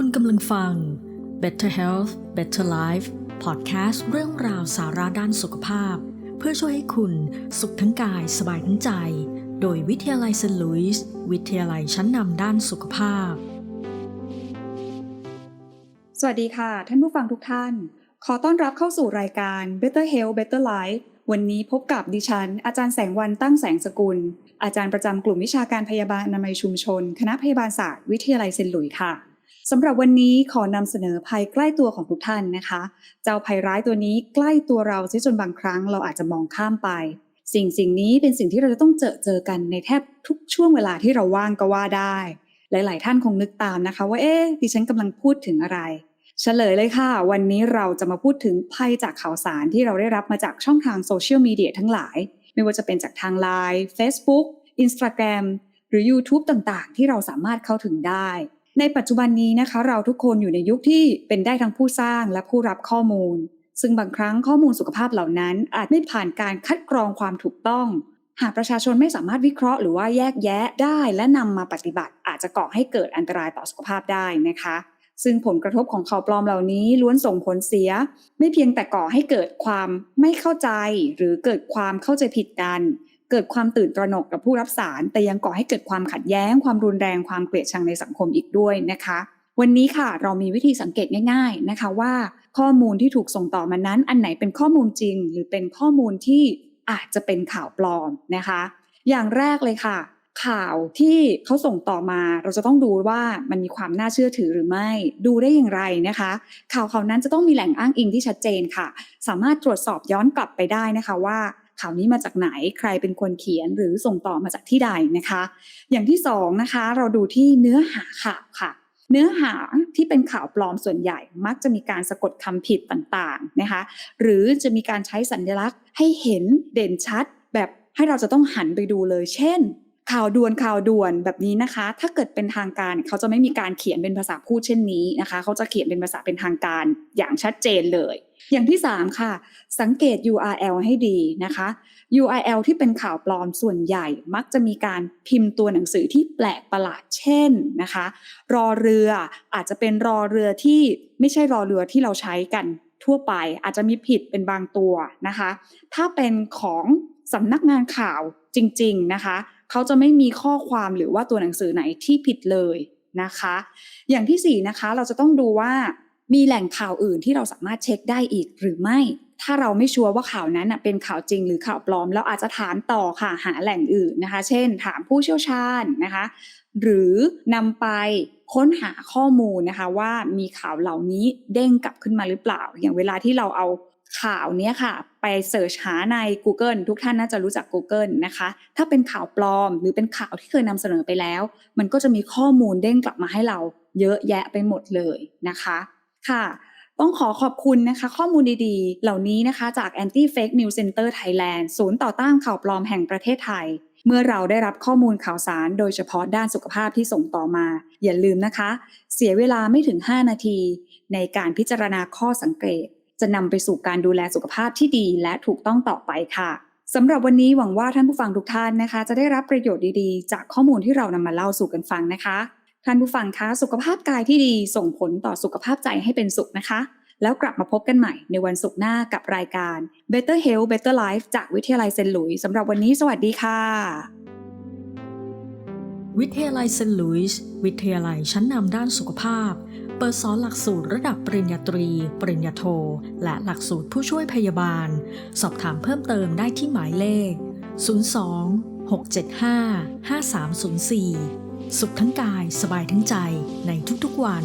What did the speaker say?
คุณกำลังฟัง Better Health Better Life พอดแคสต์เรื่องราวสาระด้านสุขภาพ เพื่อช่วยให้คุณสุขทั้งกายสบายทั้งใจ โดยวิทยาลัยเซนต์หลุยส์วิทยาลัยชั้นนำด้านสุขภาพ สวัสดีค่ะ ท่านผู้ฟังทุกท่าน ขอต้อนรับเข้าสู่รายการ Better Health Better Life วันนี้พบกับดิฉัน อาจารย์แสงวันตั้งแสงสกุล อาจารย์ประจำกลุ่มวิชาการพยาบาลอนามัยชุมชน คณะพยาบาลศาสตร์วิทยาลัยเซนต์หลุยส์ค่ะ สำหรับวันนี้ขอนำเสนอภัยใกล้ตัวของทุกท่านนะคะ เจ้าภัยร้ายตัวนี้ใกล้ตัวเราเสียจนบางครั้งเราอาจจะมองข้ามไป สิ่งสิ่งนี้เป็นสิ่งที่เราจะต้องเจอเจอกันในแทบทุกช่วงเวลาที่เราว่างก็ว่าได้ หลาย ๆ ท่านคงนึกตามนะคะ ว่าเอ๊ะดิฉันกำลังพูดถึงอะไรเฉลยเลยค่ะ วันนี้เราจะมาพูดถึงภัยจากข่าวสารที่เราได้รับมาจากช่องทางโซเชียลมีเดียทั้งหลาย ไม่ว่าจะเป็นจากทาง Line Facebook Instagram หรือ YouTube ต่างๆ ที่เราสามารถเข้าถึงได้ ในปัจจุบันนี้นะคะ เราทุกคนอยู่ในยุคที่เป็นได้ทั้งผู้สร้างและผู้รับข้อมูล ซึ่งบางครั้งข้อมูลสุขภาพเหล่านั้น อาจไม่ผ่านการคัดกรองความถูกต้อง หากประชาชนไม่สามารถวิเคราะห์หรือว่าแยกแยะได้และนำมาปฏิบัติ อาจจะก่อให้เกิดอันตรายต่อสุขภาพได้นะคะ ซึ่งผลกระทบของข่าวปลอมเหล่านี้ล้วนส่งผลเสีย ไม่เพียงแต่ก่อให้เกิดความไม่เข้าใจ หรือเกิดความเข้าใจผิดกัน เกิดความตื่นตระหนกกับผู้รับสาร แต่ยังก่อให้เกิดความขัดแย้ง ความรุนแรงความเกลียดชังในสังคมอีกด้วยนะคะ วันนี้ค่ะเรามีวิธีสังเกตง่าย ๆนะคะว่า ข้อมูลที่ถูกส่งต่อมานั้น อันไหนเป็นข้อมูลจริง หรือเป็นข้อมูลที่อาจจะเป็นข่าวปลอมนะคะ อย่างแรกเลยค่ะ ข่าวที่เขาส่งต่อมา เราจะต้องดูว่ามันมีความน่าเชื่อถือหรือไม่ ดูได้อย่างไรนะคะ ข่าวข่าวนั้นจะต้องมีแหล่งอ้างอิงที่ชัดเจนค่ะ สามารถตรวจสอบย้อนกลับไปได้นะคะว่า ข่าวนี้มาจากไหนใครเป็นคนเขียนหรือส่งต่อมาจากที่ใดนะคะ อย่างที่สองนะคะ เราดูที่เนื้อหาข่าวค่ะ เนื้อหาที่เป็นข่าวปลอมส่วนใหญ่มักจะมีการสะกดคำผิดต่างๆนะคะ หรือจะมีการใช้สัญลักษณ์ให้เห็นเด่นชัด แบบให้เราจะต้องหันไปดูเลย เช่น ข่าวด่วนข่าวด่วนแบบนี้นะคะ ถ้าเกิดเป็นทางการเขาจะไม่มีการเขียนเป็นภาษาพูดเช่นนี้นะคะ เขาจะเขียนเป็นภาษาเป็นทางการอย่างชัดเจนเลย อย่างที่ 3 ค่ะ สังเกต URL ให้ดีนะคะ URL ที่เป็นข่าวปลอมส่วนใหญ่มักจะมีการพิมพ์ตัวหนังสือที่แปลกประหลาดเช่นนะคะ รอเรืออาจจะเป็นรอเรือที่ไม่ใช่รอเรือที่เราใช้กันทั่วไป อาจจะมีผิดเป็นบางตัวนะคะ ถ้าเป็นของสำนักงานข่าวจริง ๆ นะคะ เขาจะไม่มีข้อความหรือว่าตัวหนังสือไหนที่ผิดเลยนะคะ อย่างที่สี่นะคะ เราจะต้องดูว่ามีแหล่งข่าวอื่นที่เราสามารถเช็คได้อีกหรือไม่ ถ้าเราไม่ชัวร์ว่าข่าวนั้นเป็นข่าวจริงหรือข่าวปลอม เราอาจจะถามต่อค่ะหาแหล่งอื่นนะคะ เช่น ถามผู้เชี่ยวชาญนะคะ หรือนำไปค้นหาข้อมูลนะคะว่ามีข่าวเหล่านี้เด้งกลับขึ้นมาหรือเปล่า อย่างเวลาที่เราเอา ข่าวเนี้ยค่ะ ไปเสิร์ชหาใน Google ทุกท่านน่าจะรู้จัก Google นะคะ ถ้าเป็นข่าวปลอมหรือเป็นข่าวที่เคยนำเสนอไปแล้ว มันก็จะมีข้อมูลเด้งกลับมาให้เราเยอะแยะไปหมดเลยนะคะค่ะต้องขอขอบคุณนะคะ ข้อมูลดีๆ เหล่านี้นะคะจาก Anti Fake News Center Thailand ศูนย์ต่อต้านข่าวปลอมแห่งประเทศไทย เมื่อเราได้รับข้อมูลข่าวสารโดยเฉพาะด้านสุขภาพที่ส่งต่อมา อย่าลืมนะคะ เสียเวลาไม่ถึง 5 นาที ในการพิจารณาข้อสังเกต จะนำไปสู่การดูแลสุขภาพที่ดีและถูกต้องต่อไปค่ะสำหรับวันนี้หวังว่าท่านผู้ฟังทุกท่านนะคะ จะได้รับประโยชน์ดีๆ จากข้อมูลที่เรานำมาเล่าสู่กันฟังนะคะ ท่านผู้ฟังคะสุขภาพกายที่ดีส่งผลต่อสุขภาพใจให้เป็นสุขนะคะ แล้วกลับมาพบกันใหม่ในวันศุกร์หน้ากับรายการ Better Health Better Life จากวิทยาลัยเซนหลุยส์สำหรับวันนี้สวัสดีค่ะ วิทยาลัยเซนหลุยส์วิทยาลัยชั้นนำด้านสุขภาพ เปิดสอนหลักสูตรระดับปริญญาตรี ปริญญาโท และหลักสูตรผู้ช่วยพยาบาล สอบถามเพิ่มเติมได้ที่หมายเลข 02 675 5304 สุขทั้งกายสบายทั้งใจในทุกๆวัน